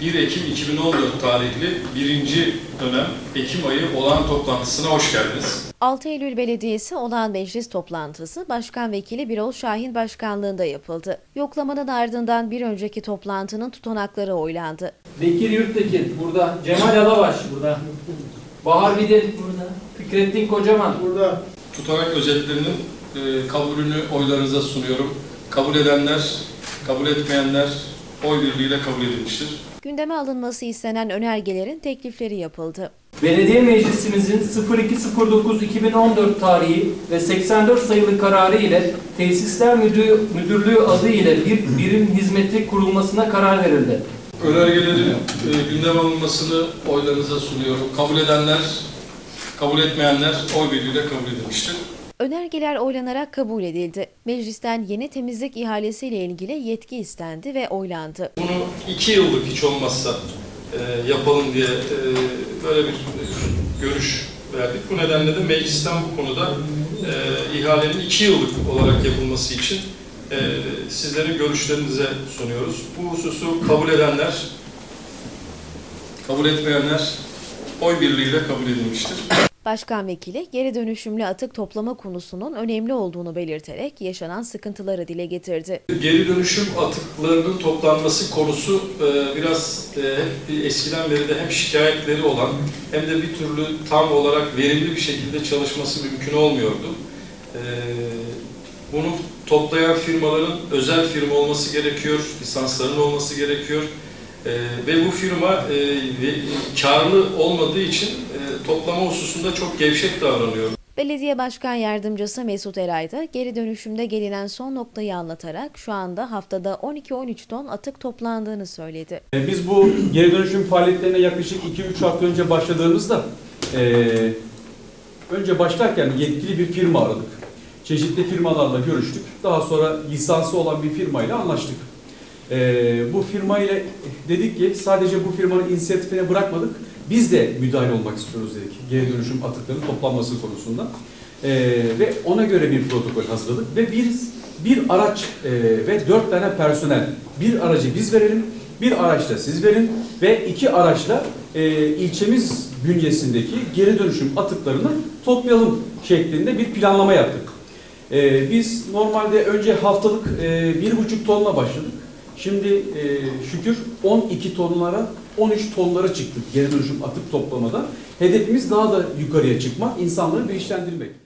1 Ekim 2014 tarihli birinci dönem Ekim ayı olağan toplantısına hoş geldiniz. 6 Eylül Belediyesi olan meclis toplantısı Başkan Vekili Birol Şahin başkanlığında yapıldı. Yoklamanın ardından bir önceki toplantının tutanakları oylandı. Bekir Yurttekin burada. Cemal Alabaş burada. Bahar Vidin burada. Fikrettin Kocaman burada. Tutanak özetlerinin e, kabulünü oylarınıza sunuyorum. Kabul edenler, kabul etmeyenler oy birliğiyle kabul edilmiştir. Gündeme alınması istenen önergelerin teklifleri yapıldı. Belediye Meclisimizin 0209-2014 tarihi ve 84 sayılı kararı ile Tesisler Müdürlüğü, Müdürlüğü adı ile bir birim hizmeti kurulmasına karar verildi. Önergelerin e, gündeme alınmasını oylarınıza sunuyorum. Kabul edenler, kabul etmeyenler oy birliğiyle kabul edilmiştir. Önergeler oylanarak kabul edildi. Meclisten yeni temizlik ihalesiyle ilgili yetki istendi ve oylandı. Bunu iki yıllık hiç olmazsa e, yapalım diye e, böyle bir görüş verdik. Bu nedenle de meclisten bu konuda e, ihalenin iki yıllık olarak yapılması için e, sizlerin görüşlerinize sunuyoruz. Bu hususu kabul edenler, kabul etmeyenler oy birliğiyle kabul edilmiştir. Başkan Vekili geri dönüşümlü atık toplama konusunun önemli olduğunu belirterek yaşanan sıkıntıları dile getirdi. Geri dönüşüm atıklarının toplanması konusu e, biraz e, eskiden beri de hem şikayetleri olan hem de bir türlü tam olarak verimli bir şekilde çalışması mümkün olmuyordu. E, Bunu toplayan firmaların özel firma olması gerekiyor, lisansların olması gerekiyor. E, Ve bu firma e, ve- karlı olmadığı için toplama hususunda çok gevşek davranıyor. Belediye Başkan Yardımcısı Mesut Eray da geri dönüşümde gelinen son noktayı anlatarak şu anda haftada 12-13 ton atık toplandığını söyledi. E, Biz bu geri dönüşüm faaliyetlerine yaklaşık 2-3 hafta önce başladığımızda e, önce başlarken yetkili bir firma aradık. Çeşitli firmalarla görüştük. Daha sonra lisansı olan bir firmayla anlaştık. E, bu firmayla dedik ki sadece bu firmanın inisiyatifine bırakmadık. Biz de müdahale olmak istiyoruz dedik. Geri dönüşüm atıklarının toplanması konusunda. E, ve ona göre bir protokol hazırladık ve bir bir araç e, ve dört tane personel. Bir aracı biz verelim, bir araç da siz verin ve iki araçla e, ilçemiz bünyesindeki geri dönüşüm atıklarını toplayalım şeklinde bir planlama yaptık. E, biz normalde önce haftalık e, bir buçuk tonla başladık. Şimdi e, şükür 12 tonlara 13 tonlara çıktık geri dönüşüm atık toplamada. Hedefimiz daha da yukarıya çıkmak, insanları bilinçlendirmek.